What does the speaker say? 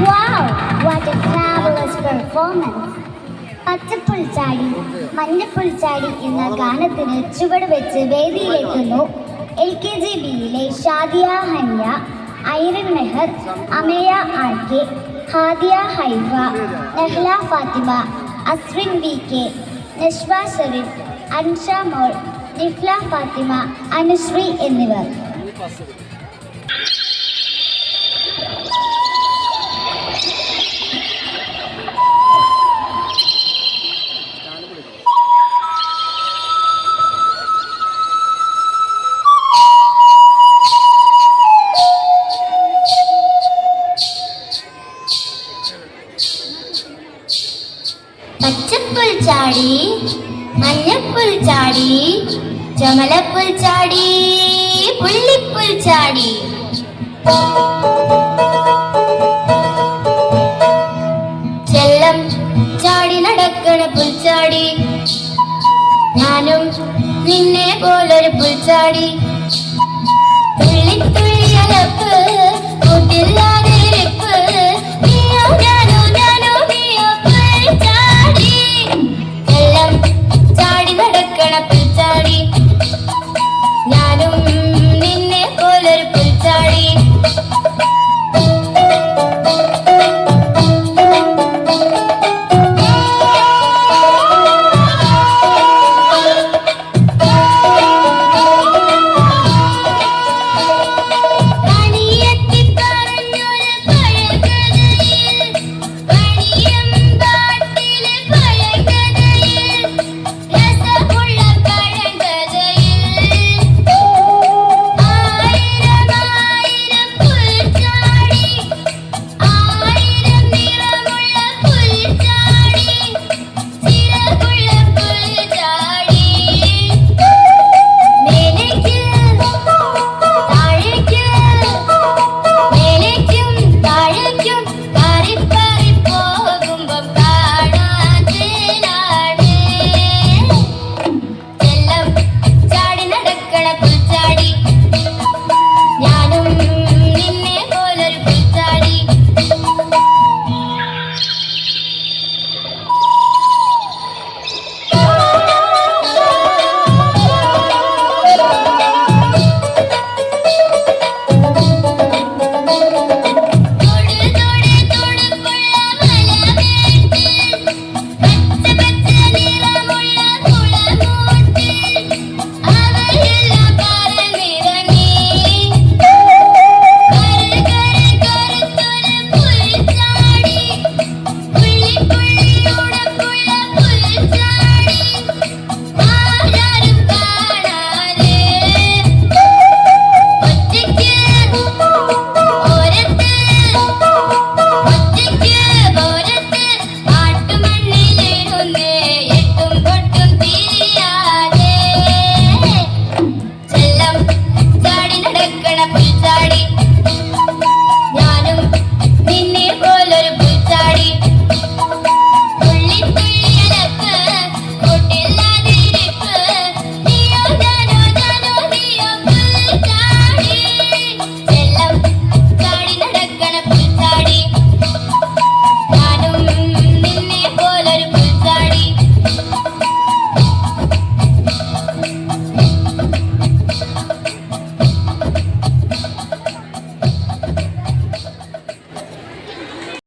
What a fabulous performance. പച്ചപ്പുൽച്ചാടി മഞ്ഞപ്പുൽച്ചാടി എന്ന ഗാനത്തിന് ചുവട് വെച്ച് വേദിയിലെത്തുന്നു എൽ കെ ജി ബിയിലെ Shadiya Hanya Irin Mehar Ameya R K Hadiya Haifa Nahla Fathima Asrin V K Nashva Sherin Ansha മോൾ നിഫ്ല ഫാത്തിമ അനുശ്രീ എന്നിവർ പച്ചപ്പുൽ ചാടി മഞ്ഞപ്പുൽ ചാടി ചാടി ചാടി. ചെല്ലം ചാടി നടക്കണ പുൽച്ചാടി ഞാനും നിന്നെ പോലൊരു പുൽച്ചാടി തുള്ളി തുള്ളിയലപ്പ്